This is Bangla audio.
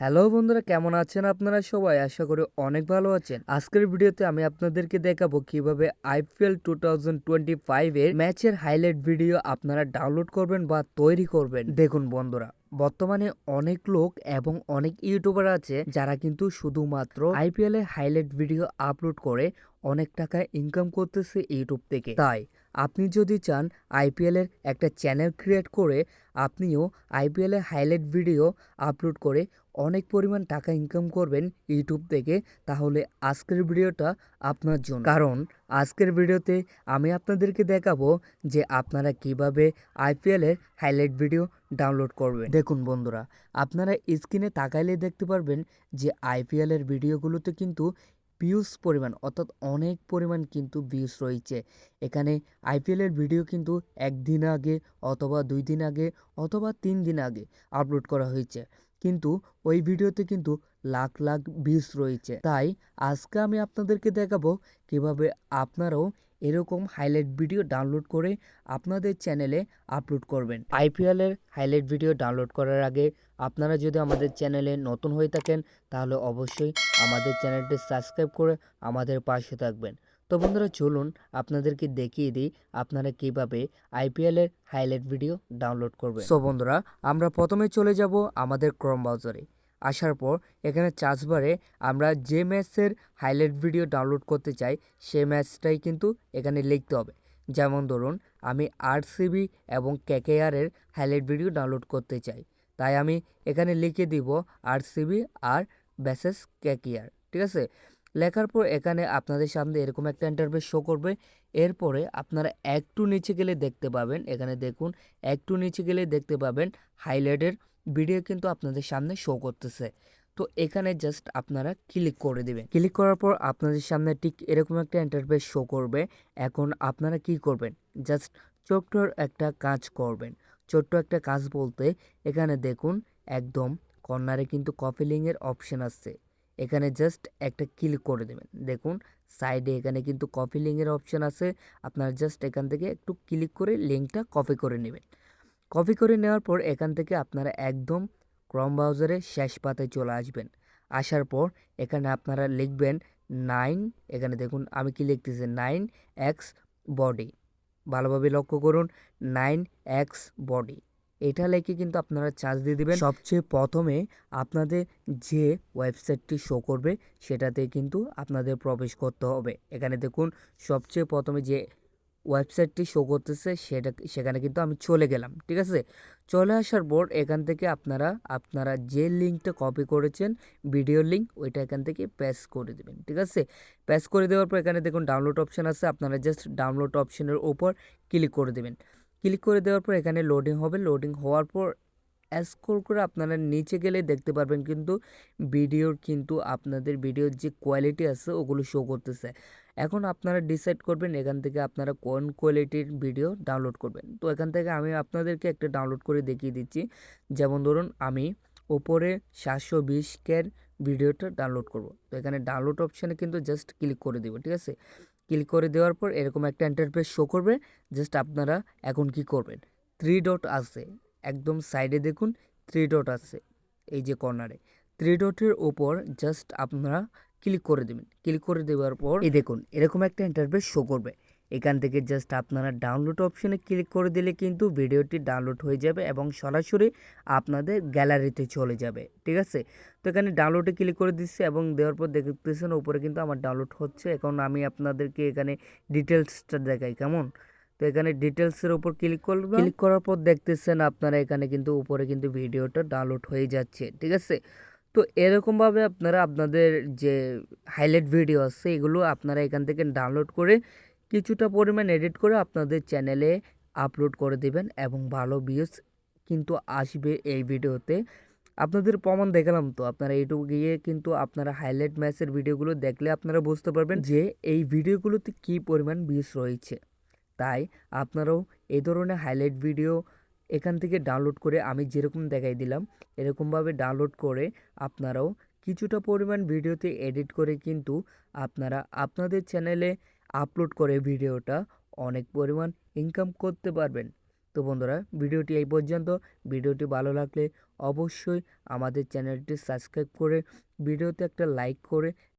হ্যালো বন্ধুরা, কেমন আছেন আপনারা সবাই? আশা করি অনেক ভালো আছেন। আজকের ভিডিওতে আমি আপনাদেরকে দেখাবো কীভাবে আইপিএল টু থাউজেন্ড টোয়েন্টি ফাইভের ম্যাচের হাইলাইট ভিডিও আপনারা ডাউনলোড করবেন বা তৈরি করবেন। দেখুন বন্ধুরা, বর্তমানে অনেক লোক এবং অনেক ইউটিউবার আছে যারা কিন্তু শুধুমাত্র আইপিএল এর হাইলাইট ভিডিও আপলোড করে অনেক টাকা ইনকাম করতেছে ইউটিউব থেকে। তাই আপনি যদি চান আইপিএল এর একটা চ্যানেল ক্রিয়েট করে আপনিও আইপিএল এর হাইলাইট ভিডিও আপলোড করে অনেক পরিমাণ টাকা ইনকাম করবেন ইউটিউব থেকে, তাহলে আজকের ভিডিওটা আপনার জন্য। কারণ আজকের ভিডিওতে আমি আপনাদেরকে দেখাবো যে আপনারা কীভাবে আইপিএল এর হাইলাইট ভিডিও ডাউনলোড করবেন। দেখুন বন্ধুরা, আপনারা স্ক্রিনে তাকাইলে দেখতে পারবেন যে আইপিএল এর ভিডিওগুলোতে কিন্তু ভিউজ পরিমাণ, অর্থাৎ অনেক পরিমাণ কিন্তু ভিউস রয়েছে। এখানে আইপিএলের ভিডিও কিন্তু একদিন আগে অথবা দুই দিন আগে অথবা তিন দিন আগে আপলোড করা হয়েছে। কিন্তু ওই ভিডিওতে কিন্তু লাখ লাখ ভিউজ রয়েছে। তাই আজকে আমি আপনাদেরকে দেখাবো কীভাবে আপনারাও এরকম হাইলাইট ভিডিও ডাউনলোড করে আপনাদের চ্যানেলে আপলোড করবেন। আইপিএলের হাইলাইট ভিডিও ডাউনলোড করার আগে আপনারা যদি আমাদের চ্যানেলে নতুন হয়ে থাকেন, তাহলে অবশ্যই আমাদের চ্যানেলটি সাবস্ক্রাইব করে আমাদের পাশে থাকবেন। তো বন্ধুরা চলুন আপনাদেরকে দেখিয়ে দিই আপনারা কীভাবে আইপিএলের হাইলাইট ভিডিও ডাউনলোড করবেন। সো বন্ধুরা, আমরা প্রথমে চলে যাব আমাদের ক্রোম ব্রাউজারে আসার পর এখানে চার্জবারে আমরা যে ম্যাচের হাইলাইট ভিডিও ডাউনলোড করতে চাই সেই ম্যাচটাই কিন্তু এখানে লিখতে হবে। যেমন ধরুন, আমি আরসিবি এবং কেকেআরের হাইলাইট ভিডিও ডাউনলোড করতে চাই। তাই আমি এখানে লিখে দিব আরসিবি আর ব্যাসেস কেকেআর ঠিক আছে? লেখার পর এখানে আপনাদের সামনে এরকম একটা ইন্টারভেস শো করবে। এরপরে আপনারা একটু নিচে গেলে দেখতে পাবেন, এখানে দেখুন, একটু নিচে গেলে দেখতে পাবেন হাইলাইটের ভিডিও কিন্তু আপনাদের সামনে শো করতেছে। তো এখানে জাস্ট আপনারা ক্লিক করে দেবেন। ক্লিক করার পর আপনাদের সামনে ঠিক এরকম একটা ইন্টারফেস শো করবে। এখন আপনারা কি করবেন? জাস্ট ছোট্ট একটা কাজ করবেন। ছোট্ট একটা কাজ বলতে এখানে দেখুন, একদম কর্নারে কিন্তু কপি লিঙ্কের অপশন আসছে। এখানে জাস্ট একটা ক্লিক করে দেবেন। দেখুন সাইডে এখানে কিন্তু কপি লিঙ্কের অপশন আছে। আপনারা জাস্ট এখান থেকে একটু ক্লিক করে লিঙ্কটা কপি করে নেবেন। কপি করে নেওয়ার পর এখান থেকে আপনারা একদম ক্রম ব্রাউজারে শেষ পাতায় চলে আসবেন। আসার পর এখানে আপনারা লিখবেন নাইন এখানে দেখুন আমি কি লিখতেছি? নাইন এক্স বডি ভালোভাবে লক্ষ্য করুন নাইন এক্স বডি এটা লেখে কিন্তু আপনারা চার্জ দিয়ে দিবেন। সবচেয়ে প্রথমে আপনাদের যে ওয়েবসাইটটি শো করবে, সেটাতে কিন্তু আপনাদের প্রবেশ করতে হবে। এখানে দেখুন, সবচেয়ে প্রথমে যে ওয়েবসাইটটি শো করতেছে, সেটা, সেখানে কিন্তু আমি চলে গেলাম, ঠিক আছে? চলে আসার পর এখান থেকে আপনারা আপনারা যে লিঙ্কটা কপি করেছেন ভিডিও লিঙ্ক ওইটা এখান থেকে প্যাস করে দেবেন, ঠিক আছে? প্যাস করে দেওয়ার পর এখানে দেখুন ডাউনলোড অপশান আছে, আপনারা জাস্ট ডাউনলোড অপশানের উপর ক্লিক করে দেবেন। ক্লিক করে দেওয়ার পর এখানে লোডিং হবে। লোডিং হওয়ার পর স্ক্রল করে আপনারা নিচে গেলে দেখতে পারবেন কিন্তু ভিডিওর কিন্তু আপনাদের ভিডিওর যে কোয়ালিটি আছে ওগুলো শো করতেছে। এখন আপনারা ডিসাইড করবেন এখান থেকে আপনারা কোন কোয়ালিটির ভিডিও ডাউনলোড করবেন। তো এখান থেকে আমি আপনাদেরকে একটা ডাউনলোড করে দেখিয়ে দিচ্ছি। যেমন ধরুন আমি ওপরে সাতশো বিশ কের ভিডিওটা ডাউনলোড করব। তো এখানে ডাউনলোড অপশানে কিন্তু জাস্ট ক্লিক করে দেবো, ঠিক আছে? ক্লিক করে দেওয়ার পর এরকম একটা ইন্টারফেস শো করবে জাস্ট আপনারা এখন কি করবেন? থ্রি ডট আছে, একদম সাইডে দেখুন থ্রি ডট আছে, এই যে কর্নারে থ্রি ডটের ওপর জাস্ট আপনারা ক্লিক করে দেবেন। ক্লিক করে দেওয়ার পর এই দেখুন, এরকম একটা ইন্টারফেস শো করবে। এখান থেকে জাস্ট আপনারা ডাউনলোড অপশনে ক্লিক করে দিলে কিন্তু ভিডিওটি ডাউনলোড হয়ে যাবে এবং সরাসরি আপনাদের গ্যালারিতে চলে যাবে, ঠিক আছে? তো এখানে ডাউনলোডে ক্লিক করে দিচ্ছি এবং দেওয়ার পর দেখতেছেন উপরে কিন্তু আমার ডাউনলোড হচ্ছে। এখন আমি আপনাদেরকে এখানে ডিটেলসটা দেখাই, কেমন? তো এখানে ডিটেলসের উপর ক্লিক করবেন ক্লিক করার পর দেখতেছেন আপনারা এখানে কিন্তু উপরে কিন্তু ভিডিওটা ডাউনলোড হয়ে যাচ্ছে, ঠিক আছে? তো এরকমভাবে আপনারা আপনাদের যে হাইলাইট ভিডিও আছে, এগুলো আপনারা এখান থেকে ডাউনলোড করে কিছুটা পরিমাণ এডিট করে আপনাদের চ্যানেলে আপলোড করে দেবেন এবং ভালো ভিউজ কিন্তু আসবে এই ভিডিওতে। আপনাদের প্রমাণ দেখালাম তো, আপনারা ইউটিউব গিয়ে কিন্তু আপনারা হাইলাইট ম্যাচের ভিডিওগুলো দেখলে আপনারা বুঝতে পারবেন যে এই ভিডিওগুলোতে কী পরিমাণ ভিউজ রয়েছে। তাই আপনারাও এই ধরনের হাইলাইট ভিডিও এখান থেকে ডাউনলোড করে আমি যেরকম দেখাই দিলাম, এরকমভাবে ডাউনলোড করে আপনারাও কিছুটা পরিমাণ ভিডিওতে এডিট করে কিন্তু আপনারা আপনাদের চ্যানেলে আপলোড করে ভিডিওটা অনেক পরিমাণ ইনকাম করতে পারবেন। তো বন্ধুরা, ভিডিওটি এই পর্যন্ত। ভিডিওটি ভালো লাগলে অবশ্যই আমাদের চ্যানেলটি সাবস্ক্রাইব করে ভিডিওতে একটা লাইক করে